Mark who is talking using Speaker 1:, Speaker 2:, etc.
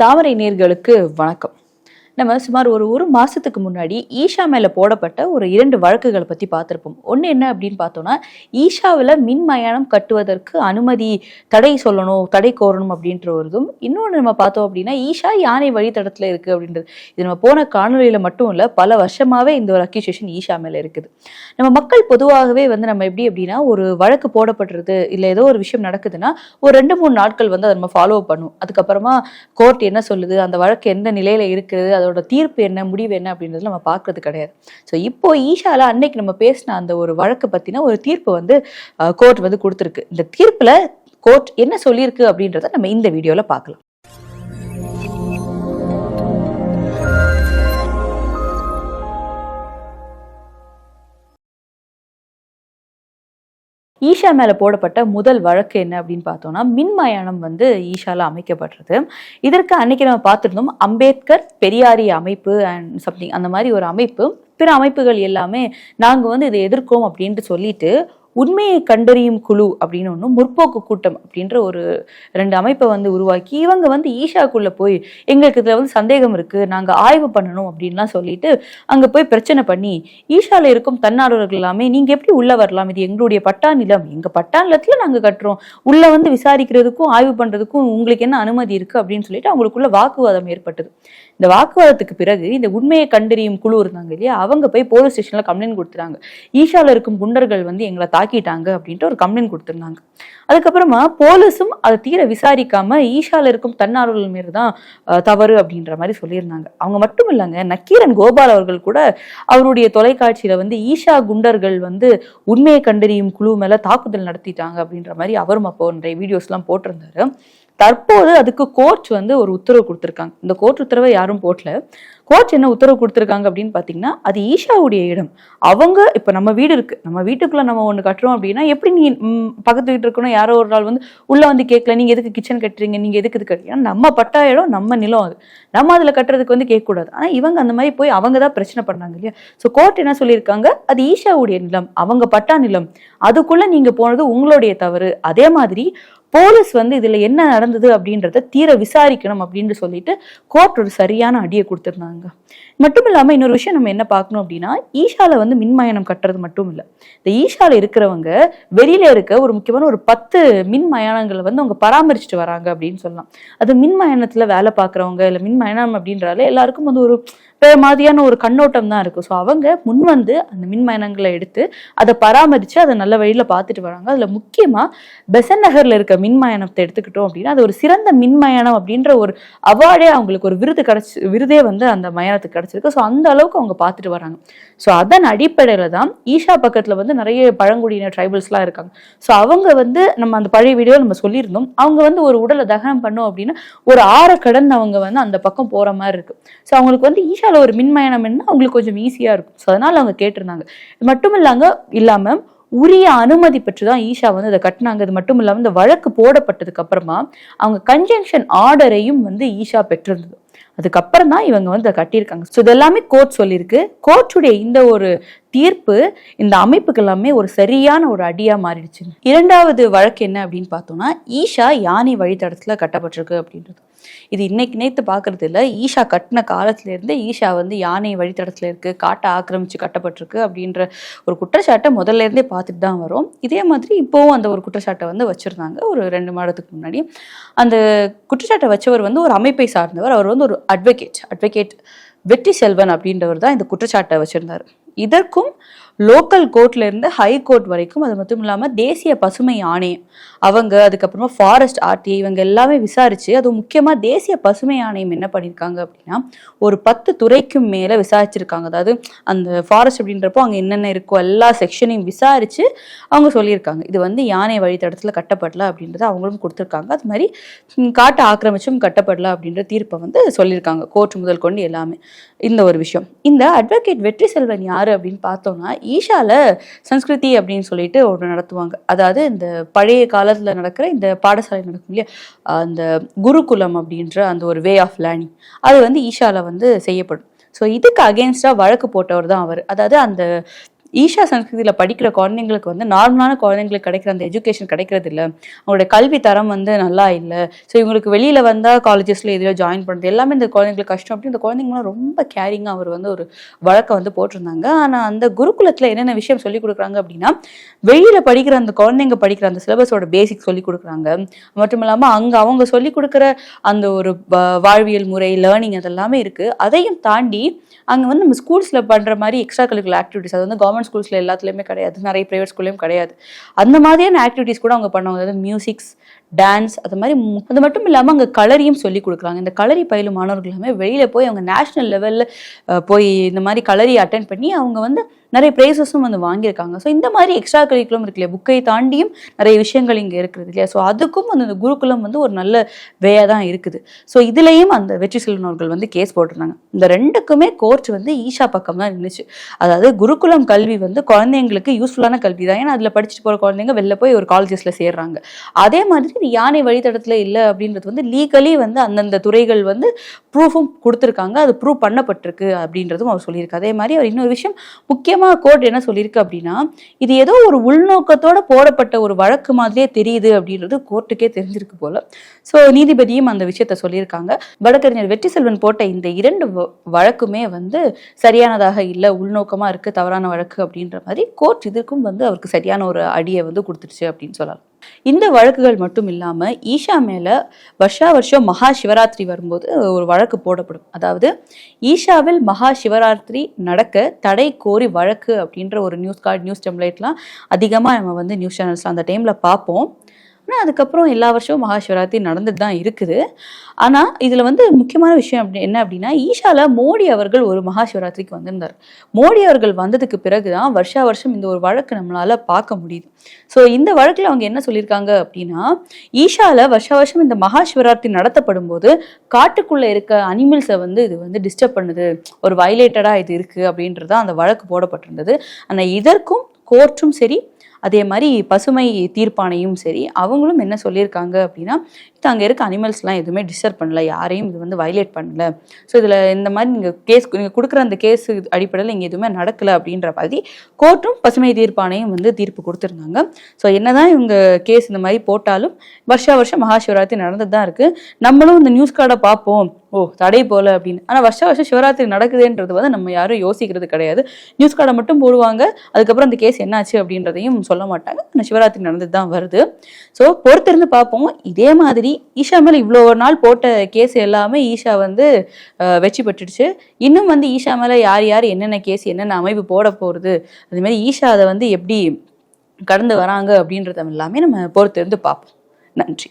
Speaker 1: தாமரை நேர்களுக்கு வணக்கம். நம்ம சுமார் ஒரு ஒரு மாசத்துக்கு முன்னாடி ஈஷா மேல போடப்பட்ட ஒரு இரண்டு வழக்குகளை பத்தி பார்த்திருப்போம். ஒன்று என்ன அப்படின்னு பார்த்தோம்னா ஈஷாவில் மின் மயானம் கட்டுவதற்கு அனுமதி தடை சொல்லணும் தடை கோரணும் அப்படின்ற ஒரு இதுவும் இன்னொன்று நம்ம பார்த்தோம் அப்படின்னா ஈஷா யானை வழித்தடத்துல இருக்கு அப்படின்றது. இது நம்ம போன காணொலியில மட்டும் இல்ல பல வருஷமாவே இந்த ஒரு அக்யூசேஷன் ஈஷா மேல இருக்குது. நம்ம மக்கள் பொதுவாகவே வந்து நம்ம எப்படி அப்படின்னா ஒரு வழக்கு போடப்படுறது இல்லை ஏதோ ஒரு விஷயம் நடக்குதுன்னா ஒரு ரெண்டு மூணு நாட்கள் வந்து அதை நம்ம ஃபாலோ பண்ணும். அதுக்கப்புறமா கோர்ட் என்ன சொல்லுது அந்த வழக்கு எந்த நிலையில இருக்குது அதோட தீர்ப்பு என்ன முடிவு என்ன அப்படின்றது நம்ம பார்க்கறது கிடையாது. ஸோ இப்போ ஈஷால அன்னைக்கு நம்ம பேசின அந்த ஒரு வழக்கு பத்தின ஒரு தீர்ப்பு வந்து கோர்ட் வந்து கொடுத்துருக்கு. இந்த தீர்ப்புல கோர்ட் என்ன சொல்லியிருக்கு அப்படின்றத நம்ம இந்த வீடியோவில் பார்க்கலாம். ஈஷா மேல போடப்பட்ட முதல் வழக்கு என்ன அப்படின்னு பார்த்தோம்னா மின்மயானம் வந்து ஈஷால அமைக்கப்படுறது இதற்கு அன்னைக்கு நம்ம பார்த்துருந்தோம் அம்பேத்கர் பெரியாரி அமைப்பு அண்ட் சம்திங் அந்த மாதிரி ஒரு அமைப்பு. பிற அமைப்புகள் எல்லாமே நாங்க வந்து இதை எதிர்க்கோம் அப்படின்ட்டு சொல்லிட்டு உண்மையை கண்டறியும் குழு அப்படின்னு ஒன்று முற்போக்கு கூட்டம் அப்படின்ற ஒரு ரெண்டு அமைப்பை வந்து உருவாக்கி இவங்க வந்து ஈஷாக்குள்ளே போய் எங்களுக்கு இதில் வந்து சந்தேகம் இருக்குது நாங்கள் ஆய்வு பண்ணணும் அப்படின்லாம் சொல்லிட்டு அங்கே போய் பிரச்சனை பண்ணி ஈஷாவில் இருக்கும் தன்னார்வர்கள் எல்லாமே நீங்கள் எப்படி உள்ளே வரலாம்? இது எங்களுடைய பட்டா நிலம். எங்கள் பட்டா நிலத்தில் நாங்கள் கட்டுறோம். உள்ளே வந்து விசாரிக்கிறதுக்கும் ஆய்வு பண்ணுறதுக்கும் உங்களுக்கு என்ன அனுமதி இருக்குது அப்படின்னு சொல்லிட்டு அவங்களுக்குள்ள வாக்குவாதம் ஏற்பட்டது. இந்த வாக்குவாதத்துக்கு பிறகு இந்த உண்மையை கண்டறியும் குழு இருந்தாங்க இல்லையா? அவங்க போய் போலீஸ் ஸ்டேஷனில் கம்ப்ளைண்ட் கொடுத்துறாங்க ஈஷாவில் இருக்கும் குண்டர்கள் வந்து எங்களை தாக்கிட்டாங்க அப்படின்ட்டு ஒரு கம்ப்ளைண்ட் கொடுத்துருந்தாங்க. அதுக்கப்புறமா போலீஸும் அதை தீர விசாரிக்காம ஈஷால இருக்கும் தன்னார்வலர்கள் மீது தான் தவறு அப்படின்ற மாதிரி சொல்லியிருந்தாங்க. அவங்க மட்டும் இல்லைங்க நக்கீரன் கோபால் அவர்கள் கூட அவருடைய தொலைக்காட்சியில வந்து ஈஷா குண்டர்கள் வந்து உண்மையை கண்டறியும் குழு மேல தாக்குதல் நடத்திட்டாங்க அப்படின்ற மாதிரி அவரும் அப்போ நிறைய வீடியோஸ் எல்லாம் போட்டிருந்தாரு. தற்போது அதுக்கு கோர்ட் வந்து ஒரு உத்தரவு கொடுத்துருக்காங்க. இந்த கோர்ட் உத்தரவை யாரும் போட்டல கோர்ட் என்ன உத்தரவு கொடுத்துருக்காங்க அப்படின்னு பார்த்தீங்கன்னா அது ஈஷாவுடைய இடம். அவங்க இப்போ நம்ம வீடு இருக்கு. நம்ம வீட்டுக்குள்ள நம்ம ஒன்று கட்டுறோம் அப்படின்னா எப்படி நீ பக்கத்து வீட்டு இருக்கணும் யாரோ ஒரு நாள் வந்து உள்ளே வந்து கேட்கல நீங்கள் எதுக்கு கிச்சன் கட்டுறீங்க நீங்கள் எதுக்கு இது கட்டுறீங்க? நம்ம பட்டா இடம் நம்ம நிலம் அது. நம்ம அதில் கட்டுறதுக்கு வந்து கேட்கக்கூடாது ஆனால் இவங்க அந்த மாதிரி போய் அவங்க தான் பிரச்சனை பண்ணாங்க இல்லையா? ஸோ கோர்ட் என்ன சொல்லியிருக்காங்க? அது ஈஷாவுடைய நிலம் அவங்க பட்டா நிலம். அதுக்குள்ளே நீங்கள் போனது உங்களுடைய தவறு. அதே மாதிரி போலீஸ் வந்து இதுல என்ன நடந்தது அப்படின்றத தீர விசாரிக்கணும் அப்படின்னு சொல்லிட்டு கோர்ட் ஒரு சரியான அடியை கொடுத்திருந்தாங்க. மட்டும் இல்லாம இன்னொரு விஷயம் நம்ம என்ன பார்க்கணும் அப்படின்னா ஈஷால வந்து மின்மயானம் கட்டுறது மட்டும் இல்ல. இந்த ஈஷால இருக்கிறவங்க வெளியில இருக்க ஒரு முக்கியமான ஒரு பத்து மின் மயானங்களை வந்து அவங்க பராமரிச்சுட்டு வராங்க அப்படின்னு சொல்லலாம். அது மின் மயானத்துல வேலை பார்க்குறவங்க இல்ல மின் மயானம் எல்லாருக்கும் வந்து ஒரு வேற மாதிரியான ஒரு கண்ணோட்டம் தான் இருக்கும் ஸோ அவங்க முன் வந்து அந்த மின்மயனங்களை எடுத்து அதை பராமரிச்சு அதை நல்ல வழியில பார்த்துட்டு வராங்க. அதுல முக்கியமா பெசன் நகர்ல இருக்க மின்மயானத்தை எடுத்துக்கிட்டோம் அப்படின்னா அது ஒரு சிறந்த மின்மயானம் அப்படின்ற ஒரு அவார்டே அவங்களுக்கு ஒரு விருது கிடைச்சி விருதே வந்து அந்த மயானத்துக்கு கிடைச்சிருக்கு. ஸோ அந்த அளவுக்கு அவங்க பார்த்துட்டு வராங்க. ஸோ அதன் அடிப்படையில் தான் ஈஷா பக்கத்தில் வந்து நிறைய பழங்குடியினர் ட்ரைபல்ஸ்லாம் இருக்காங்க. ஸோ அவங்க வந்து நம்ம அந்த பழைய வீடியோ நம்ம சொல்லியிருந்தோம். அவங்க வந்து ஒரு உடலை தகனம் பண்ணோம் அப்படின்னா ஒரு ஆறை கடந்து அவங்க வந்து அந்த பக்கம் போகிற மாதிரி இருக்கு. ஸோ அவங்களுக்கு வந்து ஈஷாவில் ஒரு மின்மயானம் என்ன அவங்களுக்கு கொஞ்சம் ஈஸியாக இருக்கும். ஸோ அதனால் அவங்க கேட்டிருந்தாங்க. மட்டும் இல்லாங்க இல்லாமல் உரிய அனுமதி பெற்று தான் ஈஷா வந்து அதை கட்டினாங்க. அது மட்டும் இல்லாமல் இந்த வழக்கு போடப்பட்டதுக்கு அப்புறமா அவங்க கன்ஜங்ஷன் ஆர்டரையும் வந்து ஈஷா பெற்றிருந்தது. அதுக்கப்புறம் தான் இவங்க வந்து அதை கட்டியிருக்காங்க. ஸோ இதெல்லாமே கோர்ட் சொல்லியிருக்கு. கோர்ட்டுடைய இந்த ஒரு தீர்ப்பு இந்த அமைப்புக்கு எல்லாமே ஒரு சரியான ஒரு அடியா மாறிடுச்சுங்க. இரண்டாவது வழக்கு என்ன அப்படின்னு பார்த்தோம்னா ஈஷா யானை வழித்தடத்துல கட்டப்பட்டிருக்கு அப்படின்றது. இது இன்னைக்கு நேத்து பார்க்கறது இல்ல ஈஷா கட்டின காலத்துல இருந்து ஈஷா வந்து யானை வழித்தடத்துல இருக்கு காட்டை ஆக்கிரமிச்சு கட்டப்பட்டிருக்கு அப்படின்ற ஒரு குற்றச்சாட்டை முதல்ல இருந்தே பார்த்துட்டு தான் வரும். இதே மாதிரி இப்போவும் அந்த ஒரு குற்றச்சாட்டை வந்து வச்சிருந்தாங்க ஒரு ரெண்டு மாதத்துக்கு முன்னாடி. அந்த குற்றச்சாட்டை வச்சவர் வந்து ஒரு அமைப்பை சார்ந்தவர். அவர் வந்து ஒரு அட்வொகேட் அட்வொகேட் வெற்றி செல்வன் அப்படின்றவர் தான் இந்த குற்றச்சாட்டை வச்சிருந்தாரு. இதற்கும் லோக்கல் கோர்ட்ல இருந்து ஹை கோர்ட் வரைக்கும் அது மட்டும் இல்லாமல் தேசிய பசுமை ஆணையம் அவங்க அதுக்கப்புறமா ஃபாரஸ்ட் ஆர்டி இவங்க எல்லாமே விசாரிச்சு அது முக்கியமாக தேசிய பசுமை ஆணையம் என்ன பண்ணியிருக்காங்க அப்படின்னா ஒரு பத்து துறைக்கும் மேலே விசாரிச்சிருக்காங்க. அதாவது அந்த ஃபாரஸ்ட் அப்படின்றப்போ அங்கே என்னென்ன இருக்கோ எல்லா செக்ஷனையும் விசாரிச்சு அவங்க சொல்லியிருக்காங்க. இது வந்து யானை வழித்தடத்தில் கட்டப்படல அப்படின்றத அவங்களும் கொடுத்துருக்காங்க. அது மாதிரி காட்டை ஆக்கிரமிச்சும் கட்டப்படல அப்படின்ற தீர்ப்பை வந்து சொல்லியிருக்காங்க. கோர்ட் முதல் கொண்டு எல்லாமே. இந்த ஒரு விஷயம். இந்த அட்வொகேட் வெற்றி செல்வன் யாரு அப்படின்னு பார்த்தோம்னா ஈஷால சன்ஸ்கிருதி அப்படின்னு சொல்லிட்டு ஒன்று நடத்துவாங்க. அதாவது இந்த பழைய கால காலத்துல நடக்கிற இந்த பாடசாலை நடக்கும் இல்லையா? அந்த குருகுலம் அப்படின்ற அந்த ஒரு வே ஆஃப் லேர்னிங் அது வந்து ஈஷால வந்து செய்யப்படும். ஸோ இதுக்கு அகேன்ஸ்டாக வழக்கு போட்டவர் தான் அவர். அதாவது அந்த ஈஷா சன்ஸ்கிருதியில் படிக்கிற குழந்தைங்களுக்கு வந்து நார்மலான குழந்தைங்களுக்கு கிடைக்கிற அந்த எஜுகேஷன் கிடைக்கிறது இல்லை. அவங்களுடைய கல்வி தரம் வந்து நல்லா இல்லை. ஸோ இவங்களுக்கு வெளியில் வந்தால் காலேஜஸில் எதிலோ ஜாயின் பண்ணுறது எல்லாமே இந்த குழந்தைங்களுக்கு கஷ்டம் அப்படி இந்த குழந்தைங்களாம் ரொம்ப கேரிங்காக அவர் வந்து ஒரு வழக்கை வந்து போட்டிருந்தாங்க. ஆனால் அந்த குருகுலத்தில் என்னென்ன விஷயம் சொல்லிக் கொடுக்குறாங்க அப்படின்னா வெளியில் படிக்கிற அந்த குழந்தைங்க படிக்கிற அந்த சிலபஸோட பேசிக் சொல்லிக் கொடுக்குறாங்க. மட்டும் இல்லாமல் அங்கே அவங்க சொல்லிக் கொடுக்குற அந்த ஒரு வாழ்வியல் முறை லேர்னிங் அதெல்லாமே இருக்குது அதையும் தாண்டி அங்கே வந்து நம்ம ஸ்கூல்ஸில் பண்ணுற மாதிரி எக்ஸ்ட்ரா கரிக்குலர் ஆக்டிவிட்டிஸ் அது வந்து கவர்மெண்ட் ஸ்கூல்ஸில் எல்லாத்துலேயுமே கிடையாது. நிறைய ப்ரைவேட் ஸ்கூல்லையும் கிடையாது. அந்த மாதிரியான ஆக்டிவிட்டிஸ் கூட அவங்க பண்ணுவாங்க. அதாவது மியூசிக்ஸ் டான்ஸ் அது மாதிரி அது மட்டும் இல்லாமல் அங்கே கலரியும் சொல்லி கொடுக்குறாங்க. இந்த கலரி பயிலும் மாணவர்களுமே வெளியில் போய் அவங்க நேஷ்னல் லெவலில் போய் இந்த மாதிரி கலரி அட்டன் பண்ணி அவங்க வந்து நிறைய ப்ரைஸஸும் வந்து வாங்கியிருக்காங்க. ஸோ இந்த மாதிரி எக்ஸ்ட்ரா கரிக்குலம் இருக்கு இல்லையா? புக்கை தாண்டியும் நிறைய விஷயங்கள் இங்கே இருக்குது இல்லையா? ஸோ அதுக்கும் வந்து இந்த குருகுலம் வந்து ஒரு நல்ல வேயாக தான் இருக்குது. ஸோ இதுலேயும் அந்த வெற்றி செல்வன் அவர்கள் வந்து கேஸ் போட்டிருந்தாங்க. இந்த ரெண்டுக்குமே கோர்ட் வந்து ஈஷா பக்கம் தான் நின்றுச்சு அதாவது குருகுலம் கல்வி வந்து குழந்தைங்களுக்கு யூஸ்ஃபுல்லான கல்வி தான். ஏன்னா அதில் படிச்சுட்டு போகிற குழந்தைங்க வெளில போய் ஒரு காலேஜஸில் சேர்றாங்க. அதே மாதிரி இது யானை வழித்தடத்தில் இல்லை அப்படின்றது வந்து லீகலி வந்து அந்தந்த துறைகள் வந்து ப்ரூஃபும் கொடுத்துருக்காங்க. அது ப்ரூவ் பண்ணப்பட்டிருக்கு அப்படின்றதும் அவர் சொல்லியிருக்கு அதே மாதிரி அவர் இன்னொரு விஷயம் முக்கியமாக கோர்ட் என்ன சொல்லியிருக்கு அப்படின்னா இது ஏதோ ஒரு உள்நோக்கத்தோட போடப்பட்ட ஒரு வழக்கு மாதிரியே தெரியுது அப்படின்றது கோர்ட்டுக்கே தெரிஞ்சிருக்கு போல. ஸோ நீதிபதியும் அந்த விஷயத்த சொல்லியிருக்காங்க. வழக்கறிஞர் வெற்றி செல்வன் போட்ட இந்த இரண்டு வழக்குமே வந்து சரியானதாக இல்லை உள்நோக்கமாக இருக்குது தவறான வழக்கு அப்படின்ற மாதிரி கோர்ட் இதுக்கும் வந்து அவருக்கு சரியான ஒரு அடியை வந்து கொடுத்துருச்சு அப்படின்னு சொல்லலாம். இந்த வழக்குகள் மட்டும் இல்லாமல் ஈஷா மேலே வருஷா வருஷம் மகா சிவராத்திரி வரும்போது ஒரு வழக்கு போடப்படும். அதாவது ஈஷாவில் மகா சிவராத்திரி நடக்க தடை கோரி வழக்கு அப்படின்ற ஒரு நியூஸ் கார்டு நியூஸ் டெம்ப்ளேட்லாம் அதிகமாக நம்ம வந்து நியூஸ் சேனல்ஸ் அந்த டைமில் பார்ப்போம். ஆனால் அதுக்கப்புறம் எல்லா வருஷமும் மகாசிவராத்திரி நடந்துட்டு தான் இருக்குது. ஆனால் இதில் வந்து முக்கியமான விஷயம் அப்படி என்ன அப்படின்னா ஈஷாவில் மோடி அவர்கள் ஒரு மகா சிவராத்திரிக்கு வந்திருந்தார். மோடி அவர்கள் வந்ததுக்கு பிறகு தான் வருஷா வருஷம் இந்த ஒரு வழக்கு நம்மளால பார்க்க முடியுது. ஸோ இந்த வழக்கில் அவங்க என்ன சொல்லியிருக்காங்க அப்படின்னா ஈஷாவில் வருஷா வருஷம் இந்த மகா சிவராத்திரி நடத்தப்படும் போது காட்டுக்குள்ளே இருக்க அனிமல்ஸை வந்து இது வந்து டிஸ்டர்ப் பண்ணுது. ஒரு வயலேட்டடாக இது இருக்குது அப்படின்றது அந்த வழக்கு போடப்பட்டிருந்தது. ஆனால் இதற்கும் கோர்ட்டும் சரி அதே மாதிரி பசுமை தீர்ப்பானையும் சரி அவங்களும் என்ன சொல்லியிருக்காங்க அப்படின்னா இது அங்கே இருக்க அனிமல்ஸ்லாம் எதுவுமே டிஸ்டர்ப் பண்ணல யாரையும் இது வந்து வயலேட் பண்ணல. ஸோ இதில் இந்த மாதிரி நீங்கள் கேஸ் நீங்கள் கொடுக்குற அந்த கேஸ் அடிப்படையில் இங்கே எதுவுமே நடக்கலை அப்படின்ற மாதிரி கோர்ட்டும் பசுமை தீர்ப்பானையும் வந்து தீர்ப்பு கொடுத்துருந்தாங்க. ஸோ என்னதான் இவங்க கேஸ் இந்த மாதிரி போட்டாலும் வருஷா வருஷம் மகா சிவராத்திரி நடந்துட்டு தான் இருக்குது நம்மளும் இந்த நியூஸ் கார்டை பார்ப்போம். ஓ தடை போல அப்படின்னு. ஆனால் வருஷ வருஷம் சிவராத்திரி நடக்குதுன்றது வந்து நம்ம யாரும் யோசிக்கிறது கிடையாது. நியூஸ் கார்டை மட்டும் போடுவாங்க. அதுக்கப்புறம் அந்த கேஸ் என்னாச்சு அப்படின்றதையும் சொல்ல மாட்டாங்க ஆனால் சிவராத்திரி நடந்துட்டு தான் வருது. ஸோ பொறுத்திருந்து பார்ப்போம். இதே மாதிரி ஈஷா மேலே இவ்வளோ ஒரு நாள் போட்ட கேஸ் எல்லாமே ஈஷா வந்து வெற்றி பெற்றுடுச்சு. இன்னும் வந்து ஈஷா மேலே யார் யார் என்னென்ன கேஸ் என்னென்ன அமைப்பு போட போகிறது அது மாதிரி ஈஷா அதை வந்து எப்படி கடந்து வராங்க அப்படின்றத எல்லாமே நம்ம பொறுத்திருந்து பார்ப்போம். நன்றி.